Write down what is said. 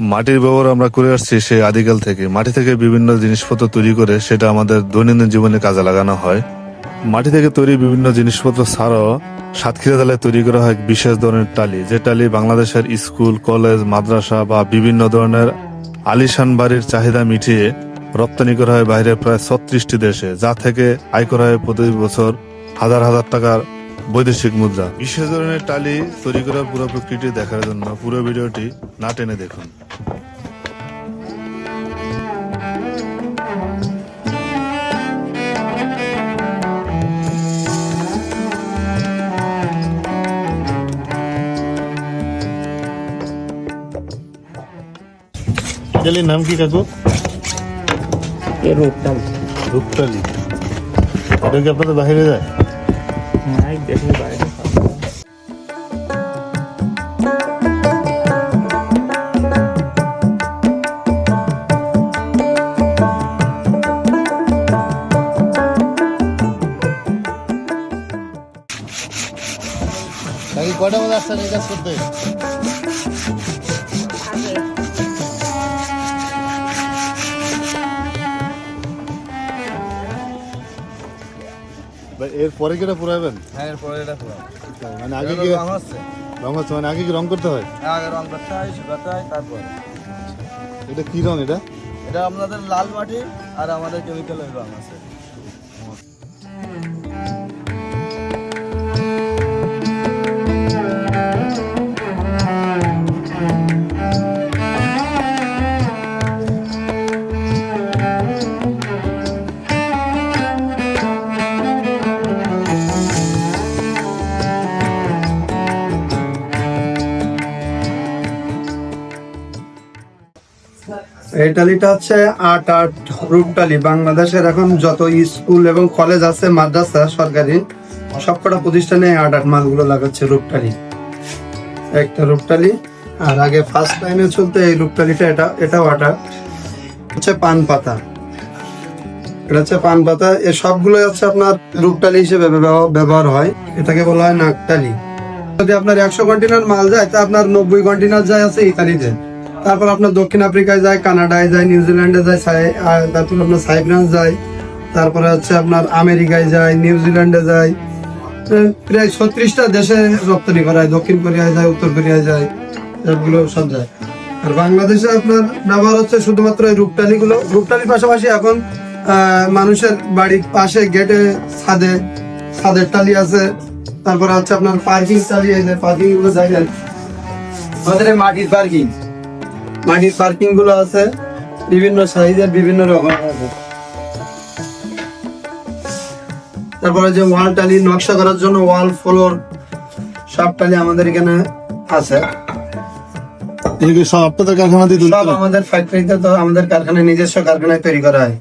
মাটির ব্যবহার আমরা করে আসছি সেই আদিকাল থেকে। মাটি থেকে বিভিন্ন জিনিসপত্র তৈরি করে সেটা আমাদের দৈনন্দিন জীবনে কাজে লাগানো হয়। মাটি থেকে তৈরি বিভিন্ন জিনিসপত্র ছাড়াও সাতক্ষীরা জেলায় তৈরি করা হয় বিশেষ ধরনের টালি। যে টালি বাংলাদেশের স্কুল, কলেজ, মাদ্রাসা বা বিভিন্ন ধরনের আলিশান বাড়ির চাহিদা মিটিয়ে রপ্তানি করা হয় বাইরের প্রায় ছত্রিশটি দেশে, যা থেকে আয় করা হয় প্রতি বছর হাজার হাজার টাকার বৈদেশিক মুদ্রা। বিশেষ ধরনের টালি তৈরি করার পুরো প্রকৃতি দেখার জন্য পুরো ভিডিওটি না টেনে দেখুন। টালির নাম কি কাকু? এর রূপটা রূপটালি। এটা কি আপনাদের বাইরে যায়? নাই নাকি কয়টা আসছেন এই কাজ এর পরে কি এটা পুরাবেন? হ্যাঁ এরপরে এটা পুরো মানে আগে কি রং হচ্ছে রং হচ্ছে মানে আগে কি রং করতে হয়? আগে রং করতে হয় শুকাতে হয় তারপরে। এটা কি রং এটা? এটা আপনাদের লাল মাটি আর আমাদের কেমিক্যালের রং আছে। এই হচ্ছে আট আট রূপ টালি। বাংলাদেশের এখন যত স্কুল এবং কলেজ আছে, মাদ্রাসা, সরকারি সবকটা প্রতিষ্ঠানে আট আট মালগুলো লাগাচ্ছে রূপটালি একটা রূপটালি আর আগে ফার্স্ট টাইমে চলতে এই রূপটালিটা এটা, এটাও আট আট। হচ্ছে পান পাতা। এটা হচ্ছে পান পাতা। এ সবগুলো হচ্ছে আপনার রূপটালি হিসেবে ব্যবহার হয়। এটাকে বলা হয় নাকটালি যদি আপনার একশো কন্টেনার মাল যায়, তা আপনার নব্বই কন্টেনার যায় আছে ইতালিতে। তারপর আপনার দক্ষিণ আফ্রিকায় যায়, কানাডায় যায় নিউজিল্যান্ডে যায় তারপর আপনার সাইপ্রাস যায়, তারপরে হচ্ছে আপনার আমেরিকায় যায় নিউজিল্যান্ডে যায়। প্রায় ছত্রিশটা দেশে রপ্তানি করা হয়, দক্ষিণ কোরিয়ায় যায়, উত্তর কোরিয়ায় যায় সবগুলো সব যায়। আর বাংলাদেশে আপনার ব্যবহার হচ্ছে শুধুমাত্র এই রূপটালিগুলো। রূপটালির পাশাপাশি এখন মানুষের বাড়ির পাশে গেটে ছাদে, ছাদের টালি আছে। তারপরে হচ্ছে আপনার পার্কিং টালি, এই যে পার্কিংগুলো জায়গায়। আমাদের মাটির পার্কিং। মাটির পার্কিংগুলো আছে বিভিন্ন সাইজের বিভিন্ন রকম আছে। তারপরে যে ওয়াল টালি নকশা করার জন্য ওয়াল ফ্লোর সব টালি আমাদের এখানে আছে। সব আপনাদের সব আমাদের ফ্যাক্টরিতে তো আমাদের কারখানায় নিজস্ব কারখানায় তৈরি করা হয়।